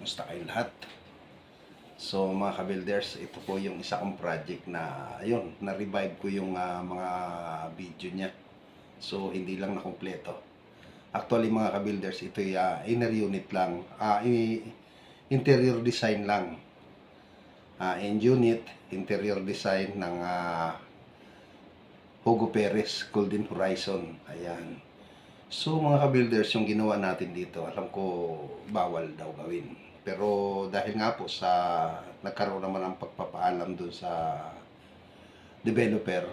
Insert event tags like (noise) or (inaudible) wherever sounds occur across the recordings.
Kamusta kayo lahat? So mga ka-builders, ito po yung isa kong project na ayun, na-revive ko yung ah, mga video niya. So hindi lang na kumpleto. Actually mga ka-builders, ito ay ah, inner unit lang, i- interior design lang. Ah, end unit, interior design ng ah, Hugo Perez Golden Horizon. Ayan. So mga ka-builders, yung ginawa natin dito, alam ko bawal daw gawin. Pero dahil nga po sa nagkaroon naman ng pagpapaalam dun sa developer,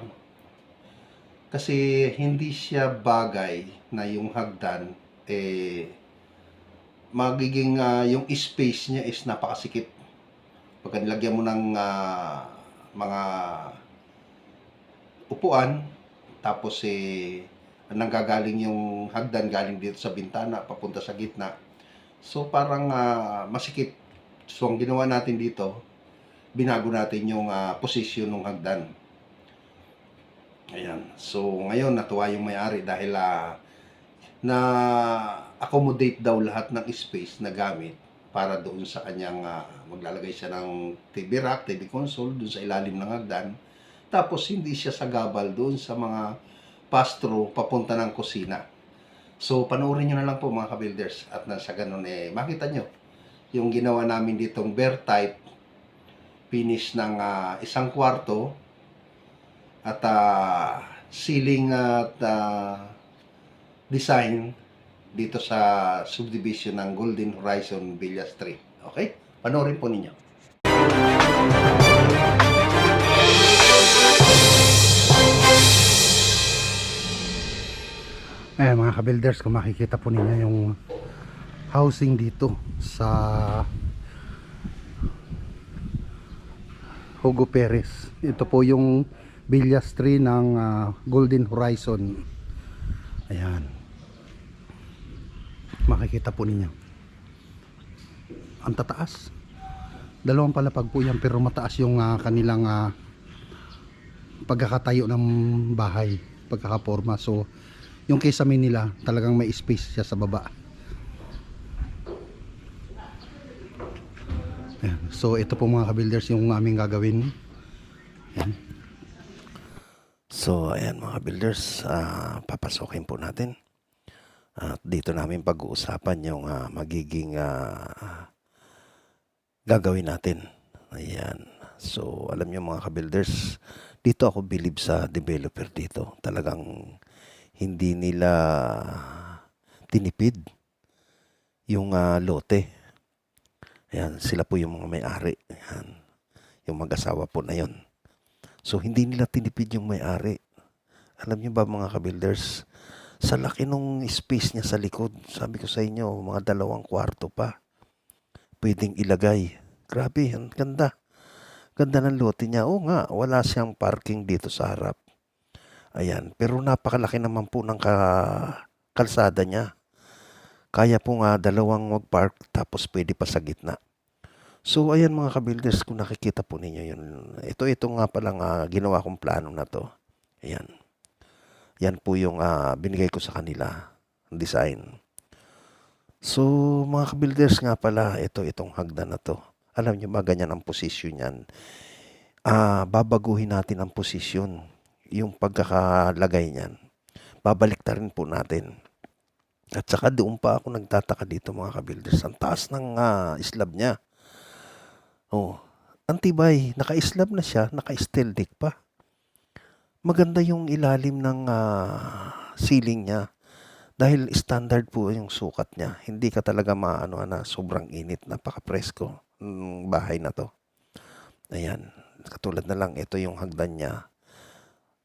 kasi hindi siya bagay na yung hagdan, eh, magiging ah, yung space niya is napakasikip. Pagka nilagyan mo ng ah, mga upuan, tapos eh, nanggagaling yung hagdan galing dito sa bintana papunta sa gitna. So parang ah, masikip. So ang ginawa natin dito, binago natin yung ah, position ng hagdan. Ayan. So ngayon natuwa yung may-ari dahil ah, na accommodate daw lahat ng space na gamit para doon sa kanyang ah, maglalagay siya ng TV rack, TV console doon sa ilalim ng hagdan. Tapos hindi siya sagabal doon sa mga pass-through papunta ng kusina. So, panoorin nyo na lang po mga ka-builders at na sa ganun eh, makita nyo yung ginawa namin ditong bear type finish ng ah, isang kwarto at ah, ceiling at ah, design dito sa subdivision ng Golden Horizon Villa Street. Okay? Panoorin po ninyo. Ayan mga ka-builders, kung makikita po ninyo yung housing dito sa Hugo Perez. Ito po yung Villas 3 ng ah, Golden Horizon. Ayan. Makikita po ninyo. Ang tataas. Dalawang palapag po yan pero mataas yung ah, kanilang ah, pagkakatayo ng bahay, pagkakaporma. So, yung kisame nila talagang may space siya sa baba. Ayan. so ito po mga ka-builders yung aming gagawin. Ayan. so ayan mga builders ah, papasokin po natin. At dito namin pag-uusapan yung ah, magiging ah, gagawin natin. Ayan. So alam nyo mga ka-builders dito ako believe sa developer dito. Talagang hindi nila tinipid yung ah, lote. Ayan, sila po yung mga may-ari. Ayan, yung mag-asawa po na yon. So, hindi nila tinipid yung may-ari. Alam niyo ba mga ka-builders, sa laki nung space niya sa likod, sabi ko sa inyo, mga dalawang kwarto pa. Pwedeng ilagay. Grabe, ang ganda. Ganda ng lote niya. Oo nga, wala siyang parking dito sa harap. Ayan, pero napakalaki naman po ng ka- kalsada niya. Kaya po nga dalawang mag-park tapos pwede pa sa gitna. So ayan mga ka-builders, kung nakikita po ninyo yun. Ito, ito nga palang ah, ginawa kong plano na to. Ayan. Yan po yung ah, binigay ko sa kanila. Design. So mga ka-builders nga pala, ito, itong hagdan na to. Alam nyo ba, ganyan ang posisyon yan. Ah, babaguhin natin ang posisyon yung pagkakalagay niyan. Babalik ta rin po natin. At saka doon pa ako nagtataka dito mga ka-builders. Ang taas ng ah, slab niya. Oh, antibay, naka-slab na siya, naka-steel pa. Maganda yung ilalim ng ah, ceiling niya. Dahil standard po yung sukat niya. Hindi ka talaga maano na sobrang init, napaka-presko ng bahay na to. Ayan, katulad na lang ito yung hagdan niya.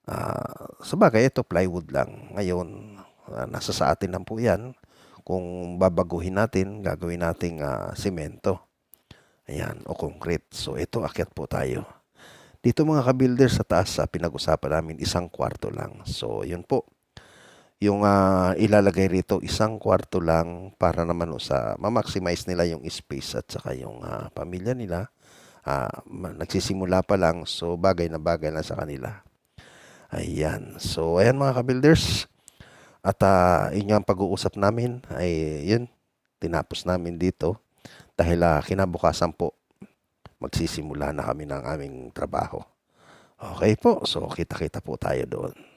Ah, sa bagay, ito plywood lang. Ngayon, ah, nasa sa atin lang po yan. Kung babaguhin natin, gagawin nating ah, semento. Ayan, o concrete. So, ito, akyat po tayo. Dito mga ka-builders sa taas, sa pinag-usapan namin, isang kwarto lang. So, yun po. Yung ah, ilalagay rito, isang kwarto lang para naman sa ma-maximize nila yung space at saka yung ah, pamilya nila. Ah, ma- nagsisimula pa lang, so bagay na bagay na sa kanila. Ayan. So, ayan mga ka-builders. At uh, inyo ang pag-uusap namin ay yun. Tinapos namin dito. Dahil ah, kinabukasan po, magsisimula na kami ng aming trabaho. Okay po, so kita-kita po tayo doon.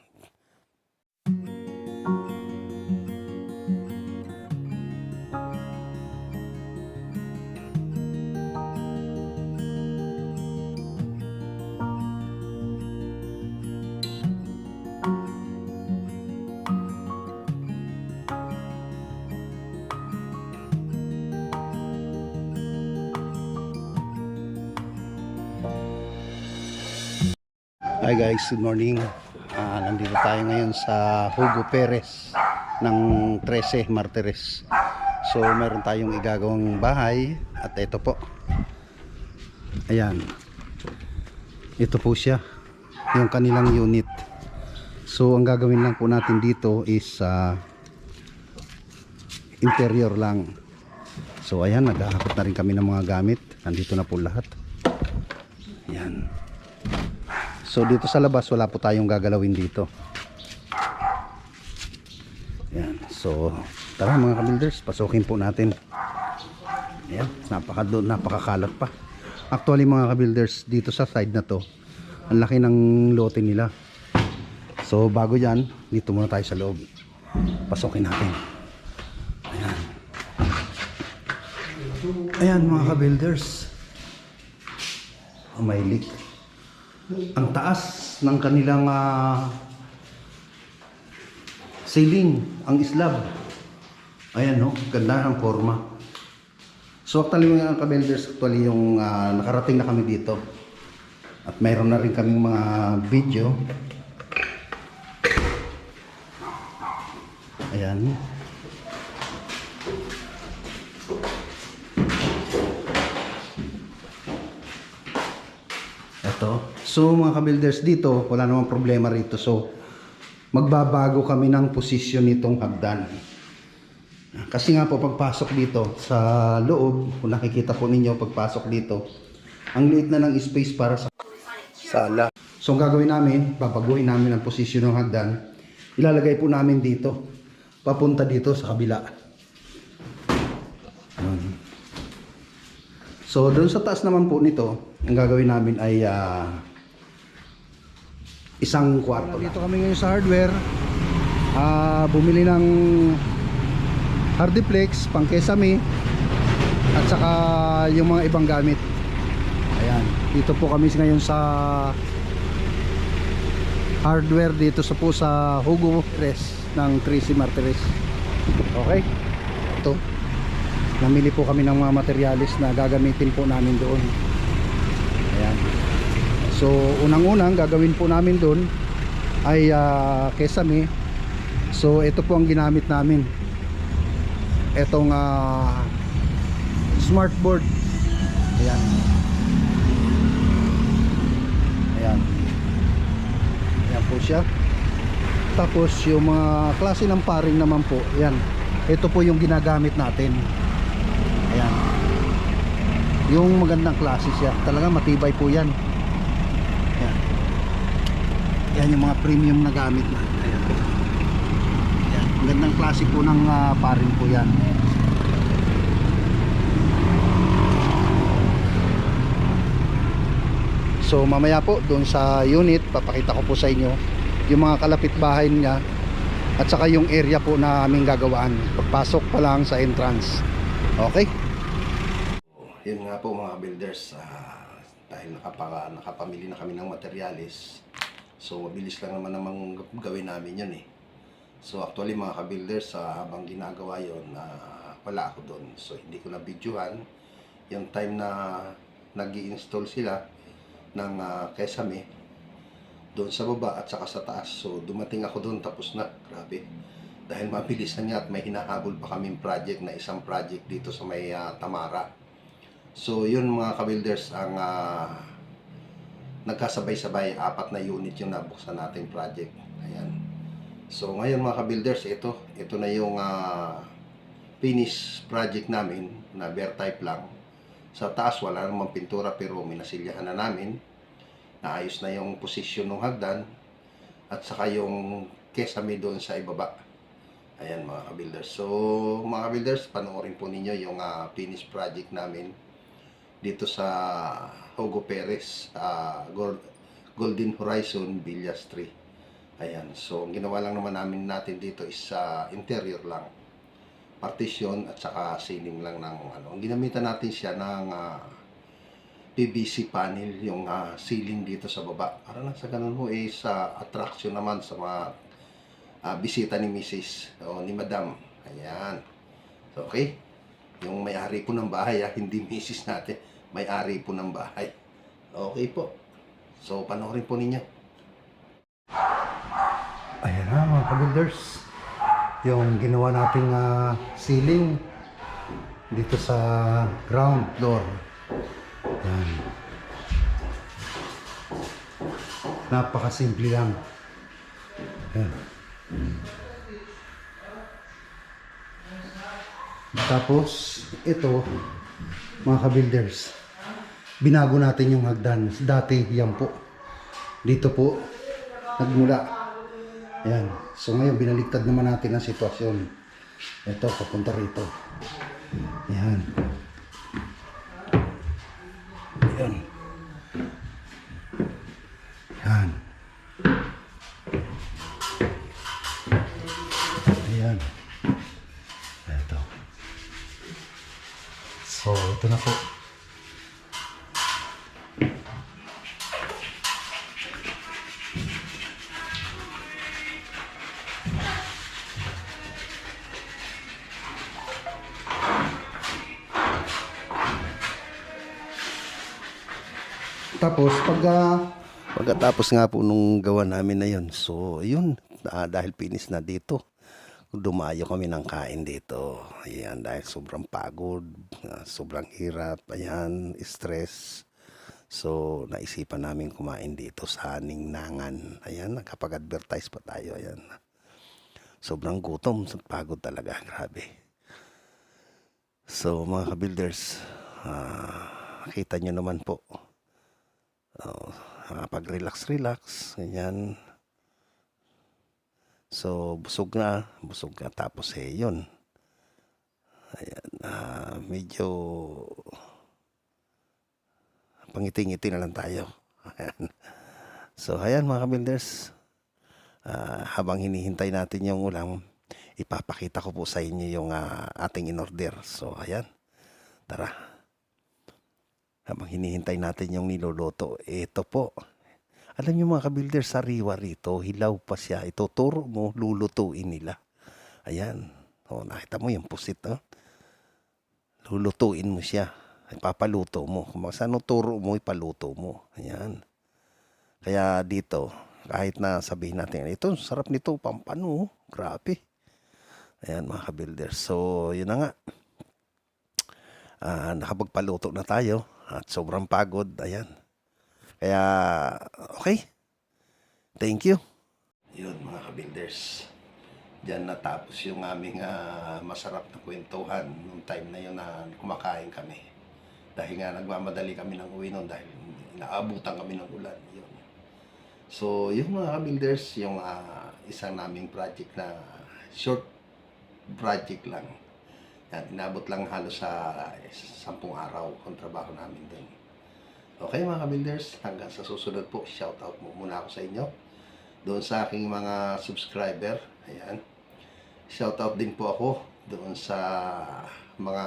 Hi guys, good morning. Ah, nandito tayo ngayon sa Hugo Perez ng 13 Martires. So meron tayong igagawang bahay at ito po. Ayan. Ito po siya. Yung kanilang unit. So ang gagawin lang po natin dito is ah, interior lang. So ayan, naghahakot na rin kami ng mga gamit. Nandito na po lahat. Ayan. So dito sa labas wala po tayong gagalawin dito. Yan. So tara mga ka-builders, pasukin po natin. Ayan, napaka napakakalat pa. Actually mga ka-builders, dito sa side na to, ang laki ng lote nila. So bago 'yan, dito muna tayo sa loob. Pasukin natin. Ayan. Ayan mga ka-builders. Oh, may leak ang taas ng kanilang ah, ceiling, ang slab. Ayan no, ganda ang forma. So actually mga ka-builders, actually yung ah, nakarating na kami dito. At mayroon na rin kaming mga video. Ayan. Ito. So mga ka-builders dito, wala namang problema rito. So magbabago kami ng posisyon nitong hagdan. Kasi nga po pagpasok dito sa loob, kung nakikita po ninyo pagpasok dito, ang liit na ng space para sa sala. So ang gagawin namin, babaguhin namin ang posisyon ng hagdan. Ilalagay po namin dito. Papunta dito sa kabila. So doon sa taas naman po nito, ang gagawin namin ay ah, isang kwarto. Dito kami ngayon sa hardware. Ah, bumili ng hardiplex, pang kesame at saka yung mga ibang gamit. Ayan, dito po kami ngayon sa hardware dito sa po sa Hugo Press ng Tracy Martires. Okay? Ito. Namili po kami ng mga materialis na gagamitin po namin doon. So, unang-unang gagawin po namin doon ay uh, kesame. So, ito po ang ginamit namin. Etong ah, smartboard. Ayan. Ayan. Ayan po siya. Tapos yung mga klase ng paring naman po, ayan. Ito po yung ginagamit natin. Ayan. Yung magandang klase siya. Talaga matibay po yan. Yan yung mga premium na gamit na. Ayan. Ayan. Ang gandang klase po ng ah, paring po yan. So mamaya po doon sa unit papakita ko po sa inyo yung mga kalapit bahay niya at saka yung area po na aming gagawaan pagpasok pa lang sa entrance. Okay? Yun nga po mga builders, ah, dahil nakapaka, nakapamili na kami ng materialis, so mabilis lang naman namang gawin namin yun eh. So actually mga ka-builders, ah, habang ginagawa yun, ah, wala ako doon. So hindi ko na videohan yung time na nag install sila ng uh, kesame doon sa baba at saka sa taas. So dumating ako doon tapos na, grabe. Dahil mabilis na niya at may hinahabol pa kaming project na isang project dito sa may ah, Tamara. So yun mga ka-builders ang ah, nagkasabay-sabay apat na unit yung nabuksan nating project. Ayan. So ngayon mga ka-builders, ito ito na yung ah, finish project namin na bare type lang. Sa taas wala namang pintura pero minasilyahan na namin. Naayos na yung posisyon ng hagdan at saka yung kesame doon sa ibaba. Ayan mga ka-builders. So mga ka-builders, panoorin po ninyo yung ah, finished project namin dito sa Hugo Perez, ah, Gol- Golden Horizon Villas 3. Ayan. So ang ginawa lang naman namin natin dito is sa interior lang. Partition at saka ceiling lang ng ano. Ang ginamitan natin siya ng ah, PVC panel yung ah, ceiling dito sa baba. Para lang sa ganun ho eh sa attraction naman sa mga ah, bisita ni Mrs. o ni Madam. Ayan. So, okay. Yung may-ari po ng bahay, ah, hindi Mrs. natin. May-ari po ng bahay. Okay po. So, panoorin po ninyo. Ayan na mga ka-builders. Yung ginawa nating ah, ceiling dito sa ground floor. Yan. Napakasimple lang. Yan. Tapos, ito, mga ka-builders, binago natin yung hagdan. Dati, yan po. Dito po, nagmula. Ayan. So ngayon, binaligtad naman natin ang sitwasyon. Ito, papunta rito. Ayan. Tapos, pag ah, Pagkatapos nga po nung gawa namin na yun, so yun, ah, dahil finish na dito, dumayo kami ng kain dito. Ayan, dahil sobrang pagod, ah, sobrang hirap, ayan, stress. So, naisipan namin kumain dito sa Ningnangan. Ayan, nakapag-advertise pa tayo, ayan. Sobrang gutom, pagod talaga, grabe. So, mga ka-builders, ah, kita nyo naman po, Oh, pag-relax-relax, ganyan. So, busog na, busog na. Tapos eh, yun. Ayan, ah, medyo pangiti-ngiti na lang tayo. (laughs) Ayan. So, ayan mga builders Ah, habang hinihintay natin yung ulam, ipapakita ko po sa inyo yung ah, ating in-order. So, ayan. Tara habang hinihintay natin yung niluluto, ito po. Alam niyo mga kabilder, sariwa rito, hilaw pa siya. Ituturo mo, lulutuin nila. Ayan. O, nakita mo yung pusit, no? Lulutuin mo siya. Ipapaluto mo. Kung saan turo mo, ipaluto mo. Ayan. Kaya dito, kahit na sabihin natin, ito, sarap nito, pampano. Grabe. Ayan mga kabilder. So, yun na nga. Ah, nakapagpaluto na tayo at sobrang pagod. Ayan. Kaya, okay. Thank you. Yun mga ka-builders. Diyan natapos yung aming ah, masarap na kwentuhan nung time na yun na kumakain kami. Dahil nga nagmamadali kami ng uwi nun dahil inaabutan kami ng ulan. Yun. So, yung mga ka-builders, yung ah, isang naming project na short project lang. Yan, inabot lang halos sa sampung araw ang trabaho namin doon. Okay mga ka-builders, hanggang sa susunod po, shout out mo muna ako sa inyo. Doon sa aking mga subscriber, ayan. Shout out din po ako doon sa mga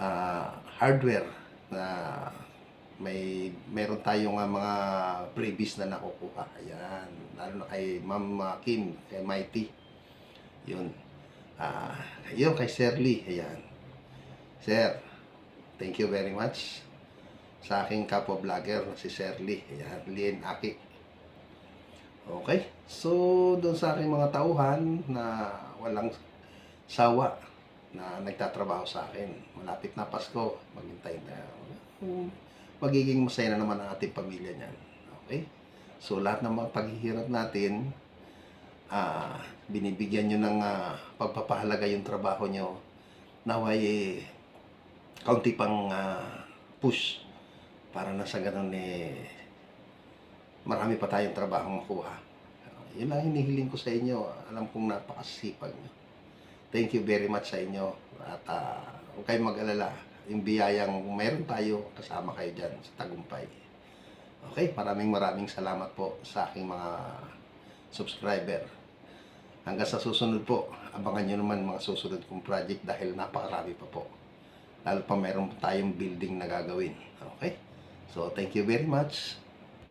ah, hardware na may meron tayong ah, mga previous na nakukuha. Ayan, lalo na kay Ma'am ah, Kim, kay Mighty. Yun. Ah, yun kay Sir Lee. Ayan. Sir, thank you very much sa aking kapwa vlogger na si Sir Lee. Ayan, Lien Aki. Okay. So, doon sa aking mga tauhan na walang sawa na nagtatrabaho sa akin. Malapit na Pasko. Maghintay na. Hmm, Magiging masaya na naman ang ating pamilya niyan. Okay? So, lahat ng mga paghihirap natin, ah, binibigyan nyo ng ah, pagpapahalaga yung trabaho nyo naway eh, kaunti pang ah, push para na sa ganun eh marami pa tayong trabaho makuha Yun lang hinihiling ko sa inyo. Alam kong napakasipag nyo. Thank you very much sa inyo. At ah, huwag kayong mag-alala. Yung biyayang meron tayo, kasama kayo dyan sa tagumpay. Okay, maraming maraming salamat po sa aking mga subscriber. Hanggang sa susunod po, abangan nyo naman mga susunod kong project dahil napakarami pa po. Lalo pa meron tayong building na gagawin. Okay? So, thank you very much.